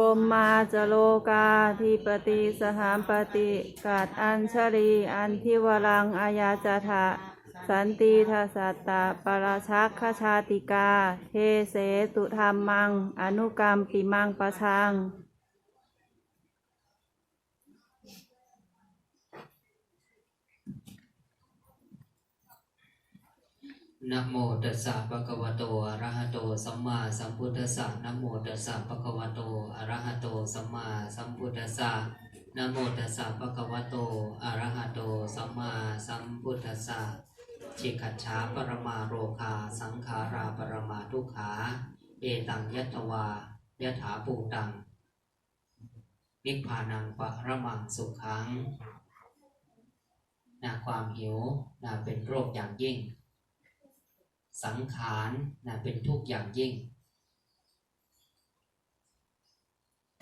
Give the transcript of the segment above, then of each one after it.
พรมาจโลกาธิปติสหามปติกาดอัญชลีอันทิวรังอายาจทะสันติทัสสตตะปราชักขชาติกา เทเสตุธรรมัง อนุกรรมปิมังประชัง นะโมตัสสะภะคะวะโตอะระหะโตสัมมาสัมพุทธัสสะนะโมตัสสะภะคะวะโตอะระหะโตสัมมาสัมพุทธัสสะนะโมตัสสะภะคะวะโตอะระหะโตสัมมาสัมพุทธัสสะชิขัจฉาปรมาโรคาสังขาราปรมาทุกขา เอตังยัตวายถาภูตัง นิพพานังปะระมังสุขังนาความหิวนาเป็นโรคอย่างยิ่ง สังขารนะเป็นทุกข์อย่างยิ่ง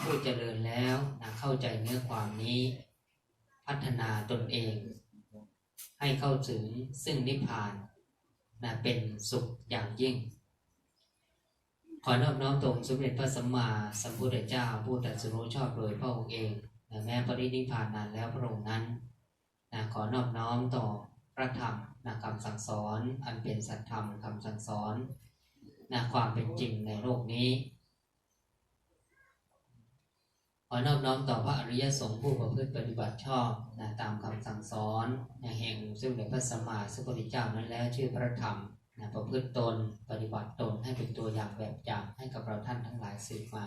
ผู้เจริญแล้วนะเข้าใจเนื้อความนี้ พัฒนาตนเอง ให้เข้าถึงซึ่งนิพพานนะเป็นสุขอย่างยิ่ง ขอนอบน้อมตรงสมเด็จพระสัมมาสัมพุทธเจ้าผู้ตรัสรู้ชอบโดยพระองค์เองนะแม้ปรินิพพานนานแล้วพระองค์นั้นนะขอนอบน้อมต่อ พระธรรมนะคำสั่งสอนอันเป็นสัจธรรมคำสั่งสอนนะความเป็นจริงในโลกนี้ ขอนอบน้อมต่อพระอริยสงฆ์ผู้ประพฤติปฏิบัติชอบนะตามคำสั่งสอนนะแห่งซึ่งในพระสัมมาสัมพุทธเจ้านั้นแล้วชื่อพระธรรมนะประพฤติตนปฏิบัติตนให้เป็นตัวอย่างแบบอย่างให้กับเราท่านทั้งหลายสืบมา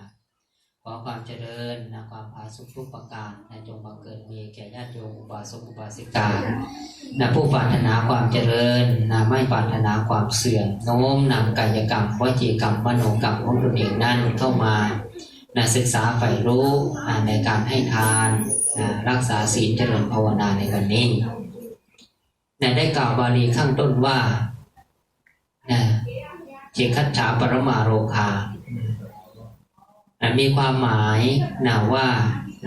อความเจริญนะความผาสุขทุกประการนะจงบังเกิดมีแก่ญาติโยมอุบาสกอุบาสิกานะผู้ปรารถนาความเจริญนะไม่ปรารถนาความเสื่อมโน้มนำกายกรรมวจีกรรมมโนกรรมของตนเองนั่นเข้ามานะศึกษาใฝ่รู้นะในการให้ทานนะรักษาศีลเจริญภาวนาในวันนี้นะได้กล่าวบาลีข้างต้นว่านะเจคัจฉาปรมาโรคา มีความหมายนะว่า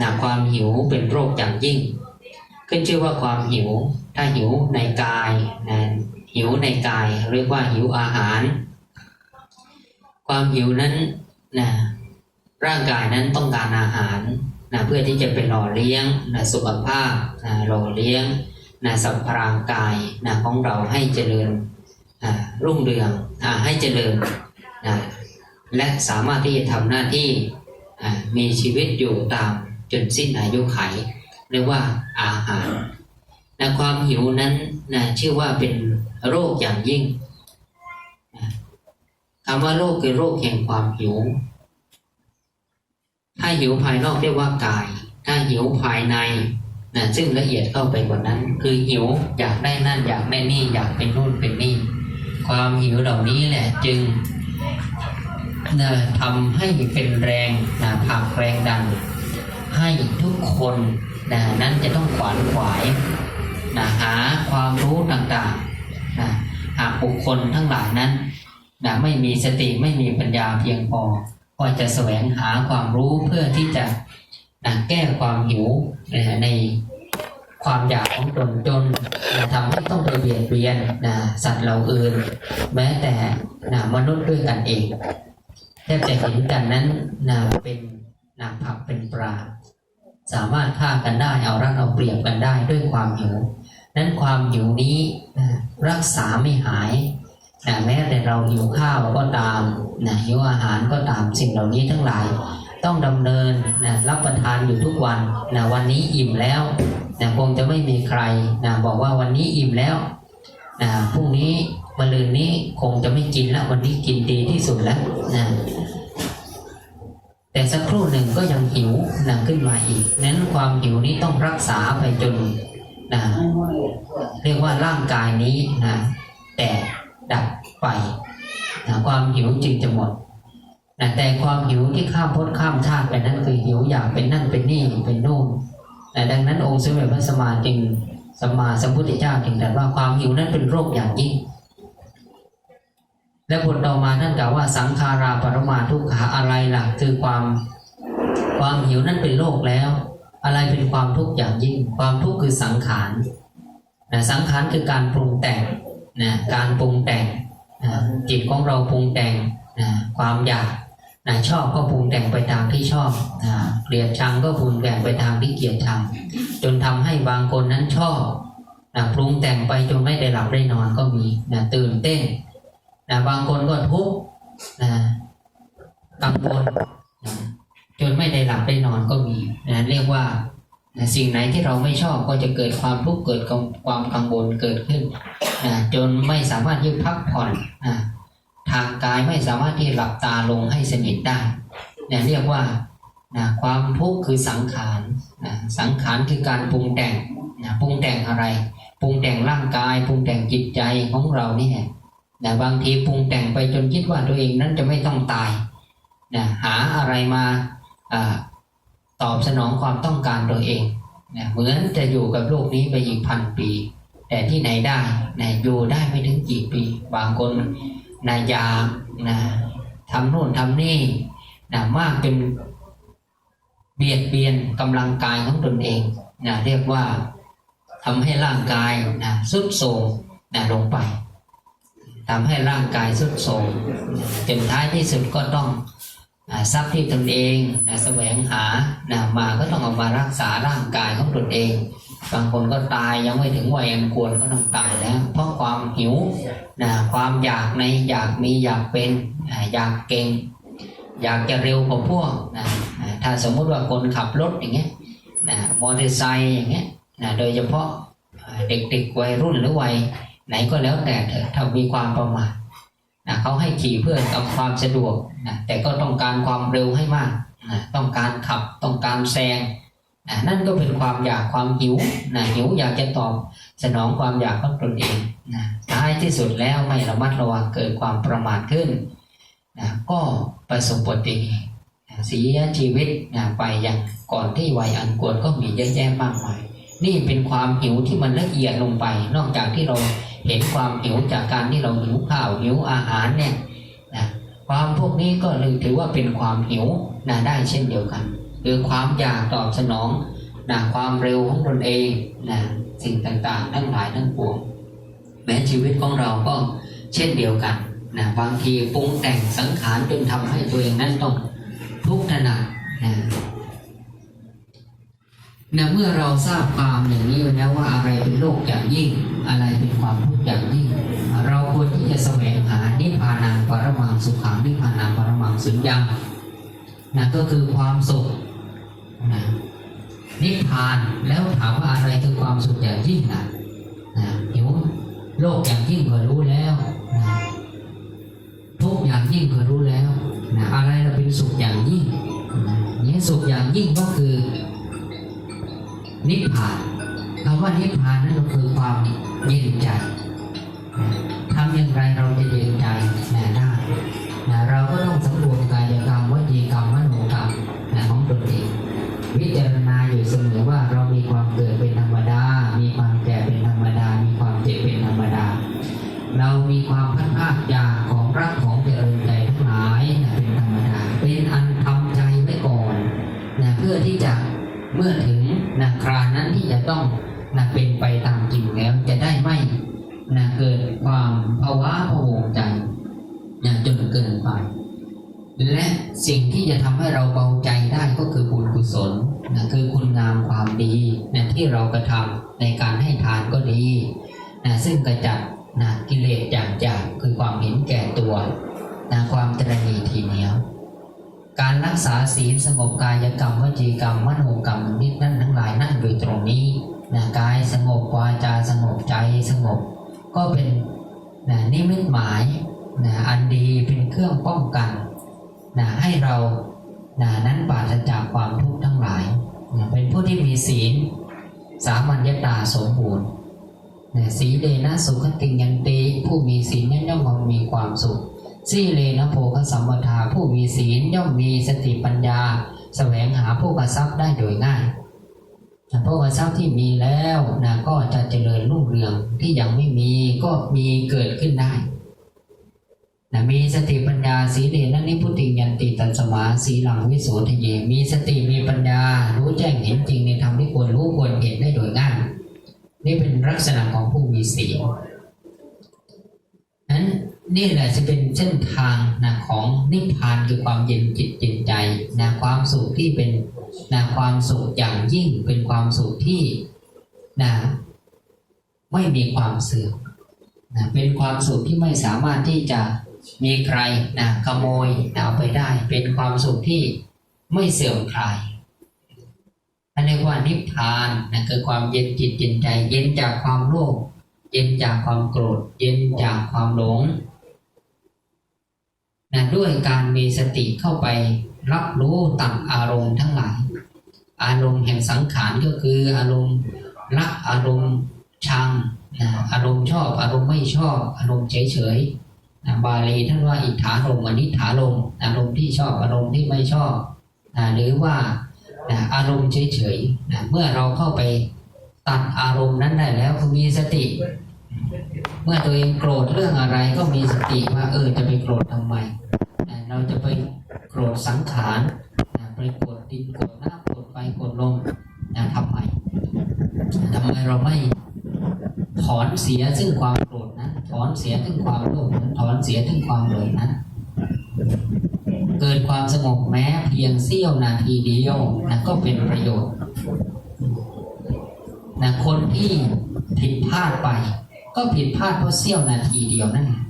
นะความหิวเป็นโรคอย่างยิ่ง ขึ้นชื่อว่าความหิว ถ้าหิวในกายนะหิวในกายเรียกว่าหิวอาหาร ความหิวนั้นนะร่างกายนั้นต้องการอาหารนะเพื่อที่จะเป็นหล่อเลี้ยงนะสุขภาพนะหล่อเลี้ยงนะสัมพรางกายนะของเราให้เจริญอ่ารุ่งเรืองอ่าให้เจริญนะ และสามารถที่จะทำหน้าที่มีชีวิตอยู่ตามจนสิ้นอายุไขเรียกว่าอาหารนะความหิวนั้นนะชื่อว่าเป็นโรคอย่างยิ่งคำว่าโรคคือโรคแห่งความหิว ถ้าหิวภายนอกเรียกว่ากาย ถ้าหิวภายในนะซึ่งละเอียดเข้าไปกว่านั้น คือหิวอยากได้นั่นอยากได้นี่อยากเป็นนู่นเป็นนี่ ความหิวเหล่านี้แหละจึง นะทำให้เป็นแรงนะผลักแรงดัน ให้ทุกคนนะนั้นจะต้องขวานขวายนะหาความรู้ต่างๆนะหากบุคคลทั้งหลายนั้นนะไม่มีสติไม่มีปัญญาเพียงพอ ก็จะแสวงหาความรู้เพื่อที่จะนะแก้ความหิวนะในความอยากของตนจนนะทำให้ต้องไปเบียดเบียนนะสัตว์เราอื่น แม้แต่นะมนุษย์ด้วยกันเอง บจะเห็นกันนั้นนาเป็นนาผักเป็นปลา สามารถฆ่ากันได้เอารัดเอาเปรียบกันได้ด้วยความหิวนั้นความหิวนี้นะรักษาไม่หายนะแม้แต่เราหิวข้าวก็ตามนะหิวอาหารก็ตามสิ่งเหล่านี้ทั้งหลาย ต้องดำเนินนะรับประทานอยู่ทุกวันนะวันนี้อิ่มแล้วนะคงจะไม่มีใครนะบอกว่าวันนี้อิ่มแล้วนะพรุ่งนี้ มะรืนนี้คงจะไม่กินแล้ววันนี้กินดีที่สุดแล้วนะแต่สักครู่หนึ่งก็ยังหิวนะขึ้นมาอีกนั้นความหิวนี้ต้องรักษาไปจนนะเรียกว่าร่างกายนี้นะแต่ดับไปนะความหิวจึงจะหมดนะแต่ความหิวที่ข้ามภพข้ามชาติไปนั้นคือหิวอยากเป็นนั่นเป็นนี่เป็นนู่นนะดังนั้นองค์สมเด็จพระสัมมาจึงสัมมาสัมพุทธเจ้าจึงตรัสว่าความหิวนั้นเป็นโรคอย่างยิ่ง และบทต่อมาท่านกล่าวว่าสังขาราปรมาทุกขาอะไรล่ะ คือความความหิวนั้นเป็นโรคแล้ว อะไรเป็นความทุกข์อย่างยิ่ง ความทุกข์คือสังขารนะสังขารคือการปรุงแต่งนะการปรุงแต่งนะจิตของเราปรุงแต่งนะความอยากนะชอบก็ปรุงแต่งไปตามที่ชอบนะเกลียดชังก็ปรุงแต่งไปตามที่เกลียดชังจนทำให้บางคนนั้นชอบนะปรุงแต่งไปจนไม่ได้หลับได้นอนก็มีนะตื่นเต้น นะบางคนก็ทุกข์นะกังวลนะจนไม่ได้หลับได้นอนก็มีนะเรียกว่านะสิ่งไหนที่เราไม่ชอบก็จะเกิดความทุกข์เกิดความกังวลเกิดขึ้นนะจนไม่สามารถที่พักผ่อนนะทางกายไม่สามารถที่หลับตาลงให้สนิทได้นี่ยเรียกว่านะความทุกข์คือสังขารนะสังขารคือการปรุงแต่งนะปรุงแต่งอะไร ปรุงแต่งร่างกาย ปรุงแต่งจิตใจของเรานี่แหละ นะบางทีปรุงแต่งไปจนคิดว่าตัวเองนั้นจะไม่ต้องตายนะหาอะไรมาอตอบสนองความต้องการตัวเองนะเหมือนจะอยู่กับโลกนี้ไปอีกพันปี แต่ที่ไหนได้นะอยู่ได้ไม่ถึงกี่ปี บางคนนะอยากนะทำโน่นทำนี่นะมากจนเบียดเบียนกำลังกายของตนเองนะเรียกว่าทำให้ร่างกายนะสุดโทรมนะลงไป ทำให้ร่างกายสุดโทรมจนท้ายที่สุดก็ต้องอทรัพย์ที่ตนเองนะแสวงหานะมาก็ต้องเอามารักษาร่างกายของตนเอง บางคนก็ตายยังไม่ถึงวัยอันควรก็ต้องตายแล้วเพราะความหิวนะความอยากในอยากมีอยากเป็นอ่าอยากเก่ง อยากจะเร็วกว่าพวกนะถ้าสมมุติว่าคนขับรถอย่างเงี้ยนะมอเตอร์ไซค์อย่างเงี้ยนะโดยเฉพาะเด็กๆวัยรุ่นหรือวัย ไหนก็แล้วแต่เถอะถ้ามีความประมาทนะเขาให้ขี่เพื่อเอาความสะดวกนะแต่ก็ต้องการความเร็วให้มากนะต้องการขับต้องการแซงนะนั่นก็เป็นความอยากความหิวนะหิวอยากจะตอบสนองความอยากของตนเองนะท้ายที่สุดแล้วไม่ระมัดระวังเกิดความประมาทขึ้นนะก็ประสบอุบัติเหตุเสียชีวิตนะไปอย่างก่อนที่วัยอันควรก็มีเยอะแยะมากมายนี่เป็นความหิวที่มันละเอียดลงไป นอกจากที่เรา เห็นความหิวจากการที่เราหิวข้าวหิวอาหารเนี่ยนะความพวกนี้ก็เลยถือว่าเป็นความหิวนะได้เช่นเดียวกันคือความอยากตอบสนองนะความเร็วของตนเองนะสิ่งต่างๆ ทั้งหลายทั้งปวงแม้ชีวิตของเราก็เช่นเดียวกันนะบางทีปรุงแต่งสังขารจนทำให้ตัวเองนั้นต้องทุกข์ทนานะ นะเมื่อเราทราบความอย่างนี้แล้วว่าอะไรเป็นโลกอย่างยิ่ง อะไรเป็นความทุกข์อย่างยิ่ง เราควรที่จะแสวงหานิพพานังปรมังสุขังนิพพานังปรมังสุญญังนะก็คือความสุขนะนิพพานแล้วถามว่าอะไรคือความสุขอย่างยิ่งนะนะหิวโลกอย่างยิ่งก็รู้แล้วนะทุกข์อย่างยิ่งก็รู้แล้วนะอะไรเราเป็นสุขอย่างยิ่งนะเนี่ยสุขอย่างยิ่งก็คือ นิพพานคำว่านิพพานนั่นก็คือความเย็นใจทำอย่างไรเราจะเย็นใจนะได้นะเราก็ต้องสำรวมกายกรรมวจีกรรมมโนกรรมนะของตนเองวิจารณาอยู่เสมอว่าเรามีความเกิดเป็นธรรมดา มีความแก่เป็นธรรมดา มีความเจ็บเป็นธรรมดา เรามีความพัดภาคจากของรักของเจริญใจทั้งหลายนะเป็นธรรมดา เป็นอันทำใจไว้ก่อนนะเพื่อที่จะ เมื่อถึงนะครานั้นที่จะต้องนะเป็นไปตามจริงแล้วจะได้ไม่นะเกิดความภาวะพะวงใจนะจนเกินไป และสิ่งที่จะทำให้เราเบาใจได้ก็คือบุญกุศลนะคือคุณงามความดีนะที่เรากระทำในการให้ทานก็ดีนะซึ่งกระจัดนะกิเลสอย่างจากคือความเห็นแก่ตัวนะความตรณีทีเหนียว การรักษาศีลสงบกายกรรมวจีกรรมมโนกรรมนิดนั่นทั้งหลายนั่นโดยตรงนี้นะกายสงบวาจาสงบใจสงบ ก็เป็นนะนิมิตหมายนะอันดีเป็นเครื่องป้องกันนะให้เรานะนั้นปราศจากความทุกข์ทั้งหลายนะเป็นผู้ที่มีศีล สามัญญตาสมบูรณ์นะสีเลนะสุขติงยันติผู้มีศีลย่อมย่อมมีความสุข สีเลนะโภคสัมปทาผู้มีศีลย่อมมีสติปัญญา แสวงหาผู้กระทรัพย์ได้โดยง่ายผู้กระทรัพย์ที่มีแล้วนะก็จะเจริญรุ่งเรืองที่ยังไม่มีก็มีเกิดขึ้นได้นะมีสติปัญญาสีเลนะนิพุติยันติตัสมาสีหลังวิโสทเย มีสติมีปัญญา รู้แจ้งเห็นจริงในธรรมที่ควรรู้ควรเห็นได้โดยง่ายนี่เป็นลักษณะของผู้มีศีลนั้น นี่แหละจะเป็นเส้นทางนะของนิพพานคือความเย็นจิตเย็นใจนะความสุขที่เป็นนะความสุขอย่างยิ่งเป็นความสุขที่นะไม่มีความเสื่อมนะเป็นความสุขที่ไม่สามารถที่จะมีใครนะขโมยนะเอาไปได้ เป็นความสุขที่ไม่เสื่อมคลายอันเรียกว่านิพพานนะคือความเย็นจิตเย็นใจ เย็นจากความโลภเย็นจากความโกรธ เย็นจากความหลง นะด้วยการมีสติเข้าไปรับรู้ตัดอารมณ์ทั้งหลาย อารมณ์แห่งสังขารก็คืออารมณ์รักอารมณ์ชังนะอารมณ์ชอบ อารมณ์ไม่ชอบ อารมณ์เฉยเฉยๆนะบาลีท่านว่าอิทธารมณ์อนิถารมอารมณ์ที่ชอบอารมณ์ที่ไม่ชอบนะหรือว่านะอารมณ์เฉยเฉยๆนะเมื่อเราเข้าไปตัดอารมณ์นั้นได้แล้วก็มีสติ เมื่อตัวเองโกรธเรื่องอะไรก็มีสติว่าเออจะไปโกรธทำไม เราจะไปโกรธสังขารไปโกรธดินโกรธน้ำโกรธไฟโกรธลมนะทำไมทำไมเราไม่ถอนเสียซึ่งความโกรธนั้นถอนเสียซึ่งความโลภนั้นถอนเสียซึ่งความหลงนั้นเกิดความสงบแม้เพียงเสี้ยวนาทีเดียวนะก็เป็นประโยชน์นะคนที่ผิดพลาดไป ก็ผิดพลาดเพราะเสี้ยวนาทีเดียวนั่นเอง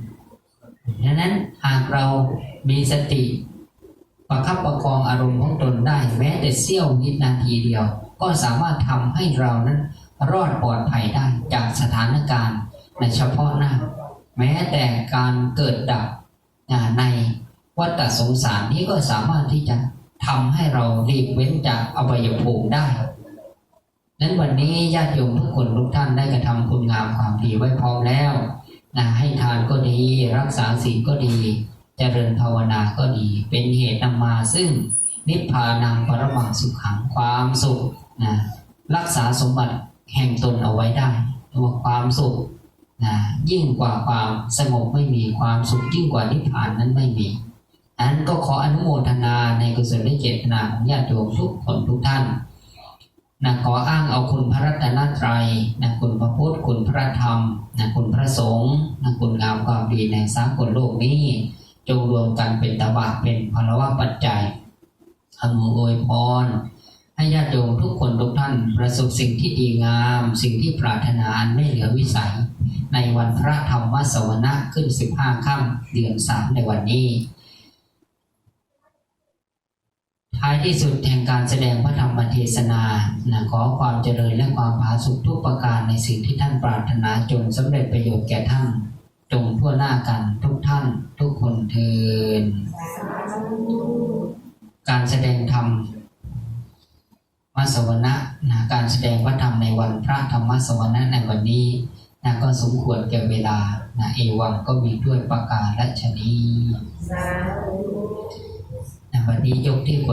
ดังนั้นหากเรามีสติประคับประคองอารมณ์ของตนได้ แม้แต่เสี้ยวนิดนาทีเดียว ก็สามารถทำให้เรานั้นรอดปลอดภัยได้จากสถานการณ์ในเฉพาะหน้า แม้แต่การเกิดดับในวัฏสงสารนี้ก็สามารถที่จะทำให้เราหลีกเว้นจากอบายภูมิได้ นั้นวันนี้ญาติโยมทุกคนทุกท่านได้กระทำคุณงามความดีไว้พร้อมแล้วนะให้ทานก็ดีรักษาศีลก็ดีเจริญภาวนาก็ดี เป็นเหตุนำมาซึ่งนิพพานังปรมังสุขขังความสุขนะรักษาสมบัติแห่งตนเอาไว้ได้ตัวความสุขนะยิ่งกว่าความสงบไม่มีความสุขยิ่งกว่านิพพานนั้นไม่มีอันก็ขออนุโมทนาในกุศลและเจตนาของญาติโยมทุกคนทุกท่าน นะขออ้างเอาคุณพระรัตนตรัยนะคุณพระพุทธคุณพระธรรมนะคุณพระสงฆ์นะคุณงามความดีในสากลโลกนี้ จงรวมกันเป็นตบะเป็นพลวะปัจจัยอำนวยพรให้ญาติโยมทุกคนทุกท่านประสบสิ่งที่ดีงาม สิ่งที่ปรารถนาไม่เหลือวิสัย ในวันพระธรรมสวนะขึ้น 15 ค่ำเดือนสามในวันนี้ ท้ายที่สุดแห่งการแสดงพระธรรมเทศนานะขอความเจริญและความผาสุกทุกประการในสิ่งที่ท่านปรารถนาจนสำเร็จประโยชน์แก่ท่านจงทั่วหน้ากันทุกท่านทุกคนเทินการแสดงธรรมมัสวนะนะการแสดงพระธรรมในวันพระธรรมสวนะในวันนี้นะก็สมควรแก่เวลานะเอวังก็มีด้วยประการและชนีนะวันนี้ยกที่